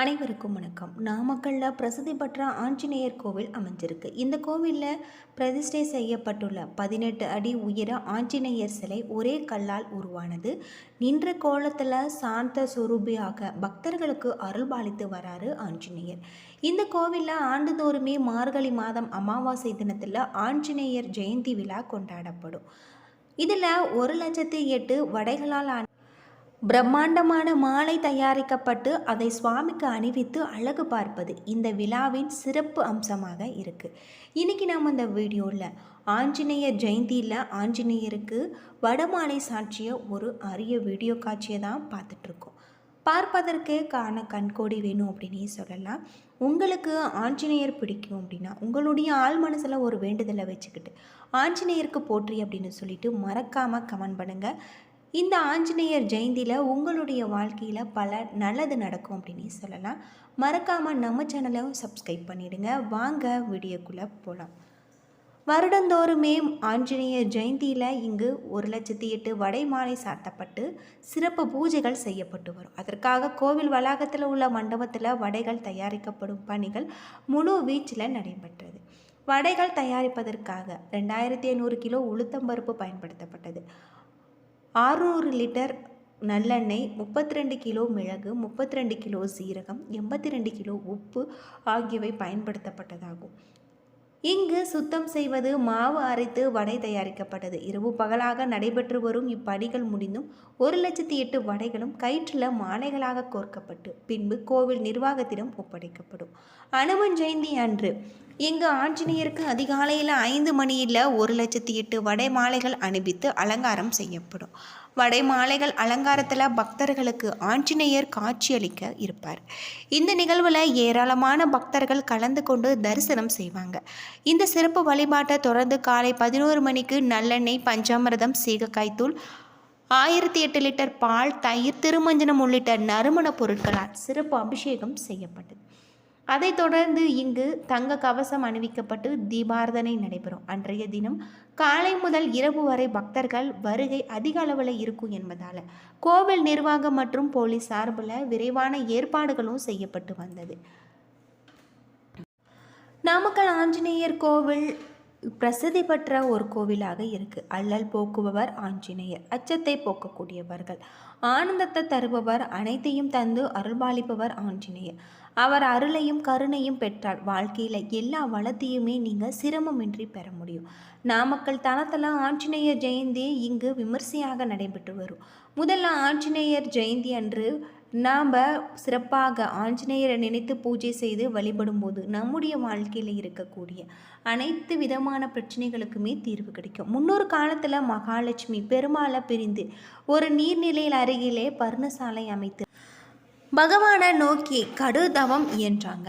அனைவருக்கும் வணக்கம். நாமக்கல்லில் பிரசித்தி பெற்ற ஆஞ்சநேயர் கோவில் அமைஞ்சிருக்கு. இந்த கோவிலில் பிரதிஷ்டை செய்யப்பட்டுள்ள பதினெட்டு அடி உயர ஆஞ்சநேயர் சிலை ஒரே கல்லால் உருவானது. நின்ற கோலத்தில் சாந்த சுரூபியாக பக்தர்களுக்கு அருள்பாலித்து வராரு ஆஞ்சநேயர். இந்த கோவிலில் ஆண்டுதோறுமே மார்கழி மாதம் அமாவாசை தினத்தில் ஆஞ்சநேயர் ஜெயந்தி விழா கொண்டாடப்படும். இதில் ஒரு லட்சத்தி எட்டு வடைகளால் ஆன பிரம்மாண்டமான மாலை தயாரிக்கப்பட்டு அதை சுவாமிக்கு அணிவித்து அழகு பார்ப்பது இந்த விழாவின் சிறப்பு அம்சமாக இருக்குது இன்றைக்கி நாம் இந்த வீடியோவில் ஆஞ்சநேயர் ஜெயந்தியில் ஆஞ்சநேயருக்கு வடமாலை சாட்சிய ஒரு அரிய வீடியோ காட்சியை தான் பார்த்துட்ருக்கோம் பார்ப்பதற்கே காண கண்கோடி வேணும் அப்படின்னே சொல்லலாம். உங்களுக்கு ஆஞ்சநேயர் பிடிக்கும் அப்படின்னா உங்களுடைய ஆள் மனசில் ஒரு வேண்டுதலை வச்சுக்கிட்டு ஆஞ்சநேயருக்கு போற்றி அப்படின்னு சொல்லிட்டு மறக்காமல் கமெண்ட் பண்ணுங்கள் இந்த ஆஞ்சநேயர் ஜெயந்தியில் உங்களுடைய வாழ்க்கையில் பல நல்லது நடக்கும் அப்படின்னு சொல்லலாம். மறக்காமல் நம்ம சேனலையும் சப்ஸ்கிரைப் பண்ணிடுங்க. வாங்க வீடியோக்குள்ளே போகலாம் வருடந்தோறுமே ஆஞ்சநேயர் ஜெயந்தியில் இங்கு ஒரு லட்சத்தி எட்டு வடை மாலை சாத்தப்பட்டு சிறப்பு பூஜைகள் செய்யப்பட்டு வரும். அதற்காக கோவில் வளாகத்தில் உள்ள மண்டபத்தில் வடைகள் தயாரிக்கப்படும் பணிகள் முழு வீச்சில் நடைபெற்றது. வடைகள் தயாரிப்பதற்காக ரெண்டாயிரத்தி ஐநூறு கிலோ உளுத்தம்பருப்பு பயன்படுத்தப்பட்டது. ஆறுநூறு லிட்டர் நல்லெண்ணெய் முப்பத்தி ரெண்டு கிலோ மிளகு முப்பத்தி ரெண்டு கிலோ சீரகம் எண்பத்தி ரெண்டு கிலோ உப்பு ஆகியவை பயன்படுத்தப்பட்டதாகும். இங்கு சுத்தம் செய்வது மாவு அரைத்து வடை தயாரிக்கப்பட்டது. இரவு பகலாக நடைபெற்று வரும் இப்படிகள் முடிந்தும் ஒரு லட்சத்தி எட்டு வடைகளும் கயிற்றில் மாலைகளாக கோர்க்கப்பட்டு பின்பு கோவில் நிர்வாகத்திடம் ஒப்படைக்கப்படும். அனுமன் ஜெயந்தி அன்று இங்கு ஆஞ்சநேயருக்கு அதிகாலையில் ஐந்து மணியில் ஒரு லட்சத்தி எட்டு வடை மாலைகள் அனுப்பித்து அலங்காரம் செய்யப்படும். வடை மாலைகள் அலங்காரத்தில் பக்தர்களுக்கு ஆஞ்சநேயர் காட்சியளிக்க இருப்பார். இந்த நிகழ்வில் ஏராளமான பக்தர்கள் கலந்து கொண்டு தரிசனம் செய்வாங்க. இந்த சிறப்பு வழிபாட்டை தொடர்ந்து காலை பதினோரு மணிக்கு நல்லெண்ணெய் பஞ்சாமிரதம் சீகக்காய்த்தூள் ஆயிரத்தி எட்டு லிட்டர் பால் தயிர் திருமஞ்சனம் உள்ளிட்ட நறுமண பொருட்களால் சிறப்பு அபிஷேகம் செய்யப்பட்டது. அதைத் தொடர்ந்து இங்கு தங்க கவசம் அணிவிக்கப்பட்டு தீபாரதனை நடைபெறும். அன்றைய தினம் காலை முதல் இரவு வரை பக்தர்கள் வருகை அதிக அளவில் இருக்கும் என்பதால் கோவில் நிர்வாகம் மற்றும் போலீஸ் சார்பில் விரைவான ஏற்பாடுகளும் செய்யப்பட்டு வந்தது. நாமக்கல் ஆஞ்சநேயர் கோவில் பிரசித்தி பெற்ற ஒரு கோவிலாக இருக்குது அல்லல் போக்குபவர் ஆஞ்சநேயர். அச்சத்தை போக்கக்கூடியவர்கள். ஆனந்தத்தை தருபவர் அனைத்தையும் தந்து அருள்பாலிப்பவர் ஆஞ்சநேயர். அவர் அருளையும் கருணையும் பெற்றால் வாழ்க்கையில் எல்லா வளத்தையுமே நீங்கள் சிரமமின்றி பெற முடியும். நாமக்கல் தனத்தில் ஆஞ்சநேயர் ஜெயந்தி இங்கு விமர்சையாக நடைபெற்று வரும். முதல்ல ஆஞ்சநேயர் ஜெயந்தி அன்று நாம் சிறப்பாக ஆஞ்சநேயரை நினைத்து பூஜை செய்து வழிபடும் போது நம்முடைய வாழ்க்கையில் இருக்கக்கூடிய அனைத்து விதமான பிரச்சனைகளுக்குமே தீர்வு கிடைக்கும். முன்னொரு காலத்தில் மகாலட்சுமி பெருமாளை பிரிந்து ஒரு நீர்நிலையில் அருகிலே பர்ணசாலை அமைத்து பகவானை நோக்கி கடுதவம் இயன்றாங்க.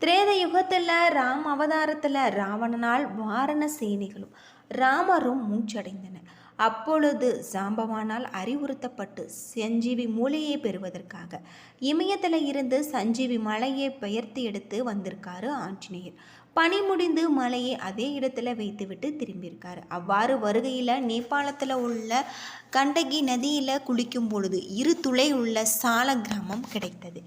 திரேத யுகத்தில் ராம் அவதாரத்தில் ராவணனால் வாரண சேனைகளும் ராமரும் மூச்சடைந்தன அப்பொழுது சாம்பவானால் அறிவுறுத்தப்பட்டு சஞ்சீவி மூளையை பெறுவதற்காக இமயத்தில் இருந்து சஞ்சீவி மலையை பெயர்த்து எடுத்து வந்திருக்காரு ஆஞ்சநேயர். பணி முடிந்து மலையை அதே இடத்துல வைத்துவிட்டு திரும்பியிருக்காரு. அவ்வாறு வருகையில் நேபாளத்தில் உள்ள கண்டகி நதியில் குளிக்கும் பொழுது இரு துளை உள்ள சால கிராமம் கிடைத்தது.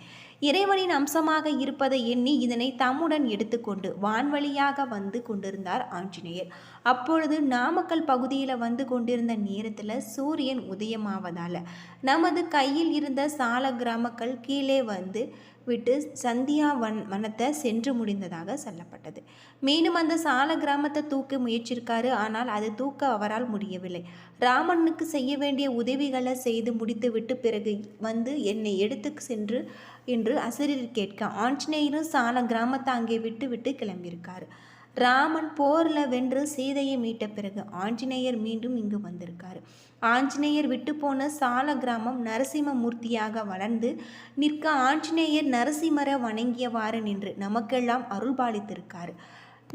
இறைவனின் அம்சமாக இருப்பதை எண்ணி இதனை தம்முடன் எடுத்துக்கொண்டு வான்வழியாக வந்து கொண்டிருந்தார் ஆஞ்சநேயர். அப்பொழுது நாமக்கல் பகுதியில் வந்து கொண்டிருந்த நேரத்தில் சூரியன் உதயமாவதால் நமது கையில் இருந்த சால கிராமக்கள் கீழே வந்து விட்டு சந்தியா வன் வனத்தை சென்று முடிந்ததாக சொல்லப்பட்டது. மீண்டும் அந்த சால கிராமத்தை தூக்க முயற்சிருக்காரு. ஆனால் அது தூக்க அவரால் முடியவில்லை. ராமனுக்கு செய்ய வேண்டிய உதவிகளை செய்து முடித்துவிட்டு பிறகு வந்து என்னை எடுத்து சென்று என்று அசரீர் கேட்க ஆஞ்சநேயரும் சால கிராமத்தை அங்கே விட்டு விட்டு கிளம்பியிருக்காரு. ராமன் போரில் வென்று சீதையை மீட்ட பிறகு ஆஞ்சநேயர் மீண்டும் இங்கு வந்திருக்காரு. ஆஞ்சநேயர் விட்டு போன சால கிராமம் நரசிம்ம மூர்த்தியாக வளர்ந்து நிற்க ஆஞ்சநேயர் நரசிம்மரை வணங்கியவாறு நின்று நமக்கெல்லாம் அருள்பாலித்திருக்காரு.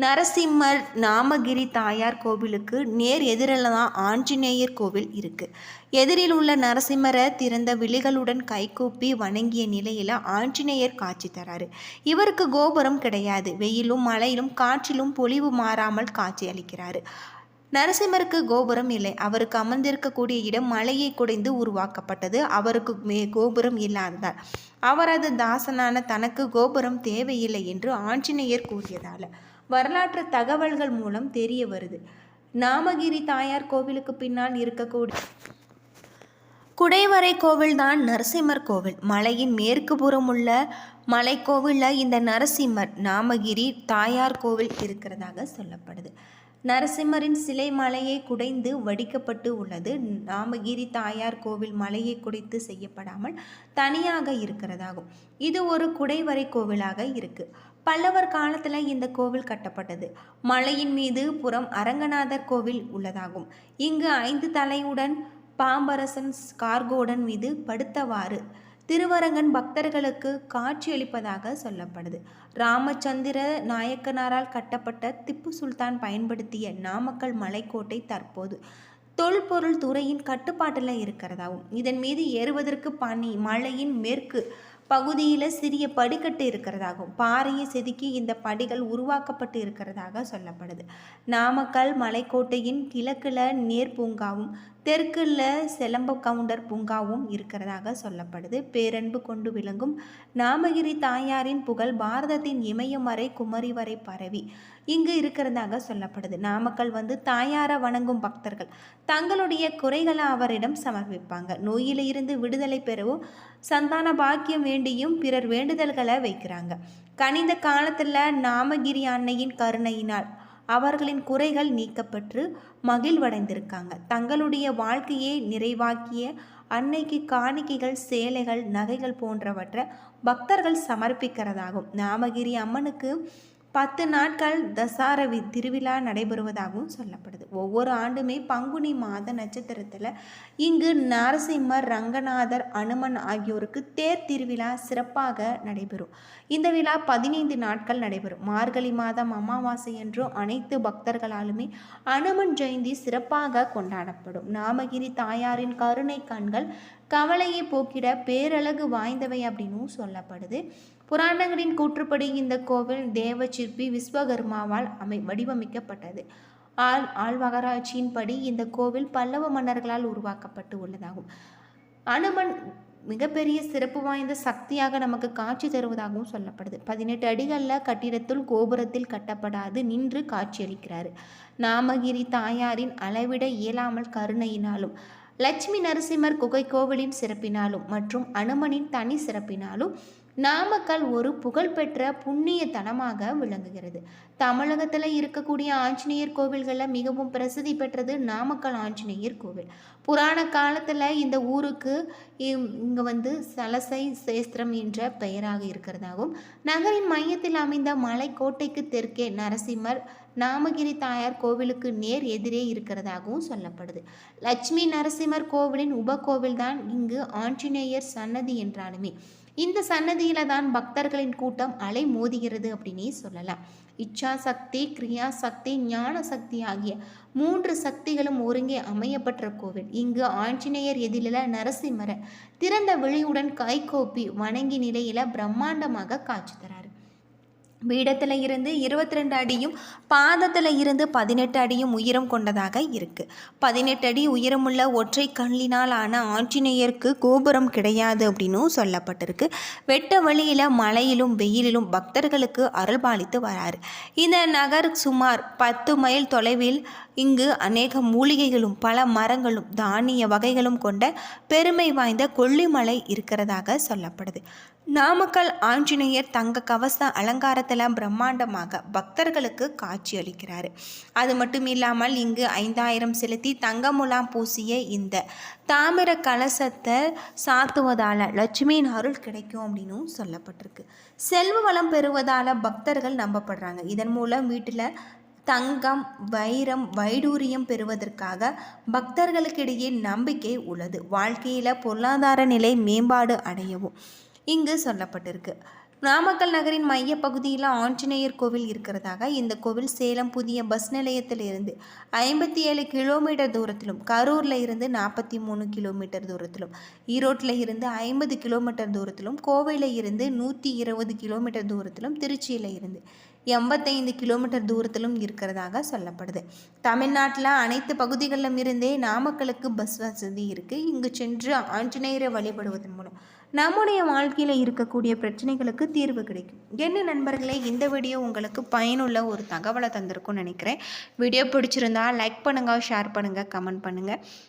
நரசிம்மர் நாமகிரி தாயார் கோவிலுக்கு நேர் எதிரில் தான் ஆஞ்சநேயர் கோவில் இருக்குது எதிரில் உள்ள நரசிம்மரை திறந்த விழிகளுடன் கைகூப்பி வணங்கிய நிலையில் ஆஞ்சநேயர் காட்சி தராரு. இவருக்கு கோபுரம் கிடையாது. வெயிலும் மழையிலும் காற்றிலும் பொலிவு மாறாமல் காட்சி அளிக்கிறாரு. நரசிம்மருக்கு கோபுரம் இல்லை. அவருக்கு அமர்ந்திருக்கக்கூடிய இடம் மலையை குடைந்து உருவாக்கப்பட்டது. அவருக்கு மே கோபுரம் இல்லாததால். அவரது தாசனான தனக்கு கோபுரம் தேவையில்லை என்று ஆஞ்சநேயர் கூறியதால் வரலாற்று தகவல்கள் மூலம் தெரிய வருது. நாமகிரி தாயார் கோவிலுக்கு பின்னால் இருக்கக்கூடிய குடைவரை கோவில்தான் நரசிம்மர் கோவில். மலையின் மேற்கு புறம் உள்ள மலைக்கோவிலில் இந்த நரசிம்மர் நாமகிரி தாயார் கோவில் இருக்கிறதாக சொல்லப்படுது. நரசிம்மரின் சிலை மலையை குடைந்து வடிக்கப்பட்டு உள்ளது. நாமகிரி தாயார் கோவில் மலையை குடைத்து செய்யப்படாமல் தனியாக இருக்கிறதாகும். இது ஒரு குடைவரை கோவிலாக இருக்கு. பல்லவர் காலத்தில் இந்த கோவில் கட்டப்பட்டது. மலையின் மீது புறம் அரங்கநாதர் கோவில் உள்ளதாகும். இங்கு ஐந்து தலையுடன் பாம்பரசன் கார்கோடன் மீது படுத்தவாறு திருவரங்கன் பக்தர்களுக்கு காட்சியளிப்பதாக சொல்லப்படுது. ராமச்சந்திர நாயக்கனாரால் கட்டப்பட்ட திப்பு சுல்தான் பயன்படுத்திய நாமக்கல் மலைக்கோட்டை தற்போது தொல்பொருள் துறையின் கட்டுப்பாட்டில் இருக்கிறதாகும். இதன் மீது ஏறுவதற்கு பனி மலையின் மேற்கு பகுதியில் சிறிய படிக்கட்டு இருக்கிறதாகும் பாறையை செதுக்கி இந்த படிகள் உருவாக்கப்பட்டு இருக்கிறதாக சொல்லப்படுது. நாமக்கல் மலைக்கோட்டையின் கிழக்கில் நேர் பூங்காவும் தெற்குல செலம்ப கவுண்டர் பூங்காவும் இருக்கிறதாக சொல்லப்படுது. பேரன்பு கொண்டு விளங்கும் நாமகிரி தாயாரின் புகழ் பாரதத்தின் இமயம் வரை குமரி வரை பரவி. இங்கு இருக்கிறதாக சொல்லப்படுது. நாமக்கல் வந்து தாயாரை வணங்கும் பக்தர்கள். தங்களுடைய குறைகளை அவரிடம் சமர்ப்பிப்பாங்க. நோயிலிருந்து விடுதலை பெறவும் சந்தான பாக்கியம் வேண்டியும் பிறர் வேண்டுதல்களை வைக்கிறாங்க. கனிந்த காலத்தில் நாமகிரி அன்னையின் கருணையினால் அவர்களின் குறைகள் நீக்கப்பட்டு மகிழ்வடைந்திருக்காங்க. தங்களுடைய வாழ்க்கையை நிறைவாக்கிய அன்னைக்கு காணிக்கைகள் சேலைகள் நகைகள் போன்றவற்றை பக்தர்கள் சமர்ப்பிக்கிறதாகும். நாமகிரி அம்மனுக்கு பத்து நாட்கள் தசாரவி திருவிழா நடைபெறுவதாகவும் சொல்லப்படுது. ஒவ்வொரு ஆண்டுமே பங்குனி மாத நட்சத்திரத்தில் இங்கு நரசிம்மர் ரங்கநாதர் அனுமன் ஆகியோருக்கு தேர் திருவிழா சிறப்பாக நடைபெறும். இந்த விழா பதினைந்து நாட்கள் நடைபெறும். மார்கழி மாதம் அமாவாசை என்றும் அனைத்து பக்தர்களாலுமே அனுமன் ஜெயந்தி சிறப்பாக கொண்டாடப்படும். நாமகிரி தாயாரின் கருணை கண்கள் கவலையை போக்கிட பேரழகு வாய்ந்தவை அப்படின்னும் சொல்லப்படுது. புராணங்களின் கூற்றுப்படி இந்த கோவில் தேவ சிற்பி விஸ்வகர்மாவால் அமை வடிவமைக்கப்பட்டது. ஆள் ஆழ்வகராட்சியின்படி இந்த கோவில் பல்லவ மன்னர்களால் உருவாக்கப்பட்டு உள்ளதாகும். அனுமன் மிகப்பெரிய சிறப்பு வாய்ந்த சக்தியாக நமக்கு காட்சி தருவதாகவும் சொல்லப்படுது. பதினெட்டு அடிகளில் கட்டிடத்துள் கோபுரத்தில் கட்டப்படாது நின்று காட்சியளிக்கிறார். நாமகிரி தாயாரின் அளவிட இயலாமல் கருணையினாலும் லட்சுமி நரசிம்மர் குகை கோவிலின் சிறப்பினாலும் மற்றும் அனுமனின் தனி சிறப்பினாலும் நாமக்கல் ஒரு புகழ்பெற்ற புண்ணிய தலமாக விளங்குகிறது. தமிழகத்தில் இருக்கக்கூடிய ஆஞ்சநேயர் கோவில்களில் மிகவும் பிரசித்தி பெற்றது நாமக்கல் ஆஞ்சநேயர் கோவில். புராண காலத்தில் இந்த ஊருக்கு இங்கே வந்து சலசை சேஸ்திரம் என்ற பெயராக இருக்கிறதாகவும் நகரின் மையத்தில் அமைந்த மலைக்கோட்டைக்கு தெற்கே நரசிம்மர் நாமகிரி தாயார் கோவிலுக்கு நேர் எதிரே இருக்கிறதாகவும் சொல்லப்படுது. லட்சுமி நரசிம்மர் கோவிலின் உபகோவில் தான் இங்கு ஆஞ்சநேயர் சன்னதி என்றாலுமே. இந்த சன்னதியில தான் பக்தர்களின் கூட்டம் அலை மோதுகிறது அப்படின்னே சொல்லலாம். இச்சா சக்தி கிரியா சக்தி ஞான சக்தி ஆகிய மூன்று சக்திகளும் ஒருங்கே அமையப்பட்ட கோவில். இங்கு ஆஞ்சநேயர் எதிரில நரசிம்மர திறந்த விழியுடன் கைகோப்பி வணங்கி நிலையில பிரம்மாண்டமாக காட்சி தரார். பீடத்தில் இருந்து இருபத்தி ரெண்டு அடியும் பாதத்தில் இருந்து பதினெட்டு அடியும் உயரம் கொண்டதாக இருக்குது பதினெட்டு அடி உயரமுள்ள ஒற்றை கல்லினால் ஆன ஆஞ்சநேயருக்கு கோபுரம் கிடையாது அப்படின்னும் சொல்லப்பட்டிருக்கு. வெட்ட வழியில் மலையிலும் வெயிலிலும் பக்தர்களுக்கு அருள்பாலித்து வராரு. இந்த நகர் சுமார் பத்து மைல் தொலைவில் இங்கு அநேக மூலிகைகளும் பல மரங்களும் தானிய வகைகளும் கொண்ட பெருமை வாய்ந்த கொல்லிமலை இருக்கிறதாக சொல்லப்படுது. நாமக்கல் ஆஞ்சநேயர் தங்க கவச அலங்காரத்தில் பிரம்மாண்டமாக பக்தர்களுக்கு காட்சி அளிக்கிறார் அது மட்டும் இல்லாமல் இங்கு ஐந்தாயிரம் செலுத்தி தங்கமுலாம் பூசிய இந்த தாமிர கலசத்தை சாத்துவதால் லட்சுமியின் அருள் கிடைக்கும் அப்படின்னும் சொல்லப்பட்டிருக்கு. செல்வ வளம் பெறுவதால் பக்தர்கள் நம்பப்படுறாங்க. இதன் மூலம் வீட்டில் தங்கம் வைரம் வைடூரியம் பெறுவதற்காக பக்தர்களுக்கிடையே நம்பிக்கை உள்ளது. வாழ்க்கையில் பொருளாதார நிலை மேம்பாடு அடையவும் இங்கு சொல்லப்பட்டிருக்கு. நாமக்கல் நகரின் மையப்பகுதியில் ஆஞ்சநேயர் கோவில் இருக்கிறதாக இந்த கோவில் சேலம் புதிய பஸ் நிலையத்தில் இருந்து ஐம்பத்தி ஏழு கிலோமீட்டர் தூரத்திலும் கரூரில் இருந்து நாற்பத்தி மூணு கிலோமீட்டர் தூரத்திலும் ஈரோட்டில் இருந்து ஐம்பது கிலோமீட்டர் தூரத்திலும் கோவையில் இருந்து நூற்றி இருபது கிலோமீட்டர் தூரத்திலும் திருச்சியில் இருந்து எண்பத்தைந்து கிலோமீட்டர் தூரத்திலும் இருக்கிறதாக சொல்லப்படுது. தமிழ்நாட்டில் அனைத்து பகுதிகளிலும் இருந்தே நாமக்கலுக்கு பஸ் வசதி இருக்குது இங்கு சென்று ஆஞ்சநேயரை வழிபடுவதன் மூலம் நம்முடைய வாழ்க்கையில் இருக்கக்கூடிய பிரச்சனைகளுக்கு தீர்வு கிடைக்கும். என்ன நண்பர்களே இந்த வீடியோ உங்களுக்கு பயனுள்ள ஒரு தகவலை தந்திருக்கும்னு நினைக்கிறேன். வீடியோ பிடிச்சிருந்தா லைக் பண்ணுங்கள் ஷேர் பண்ணுங்கள் கமெண்ட் பண்ணுங்கள்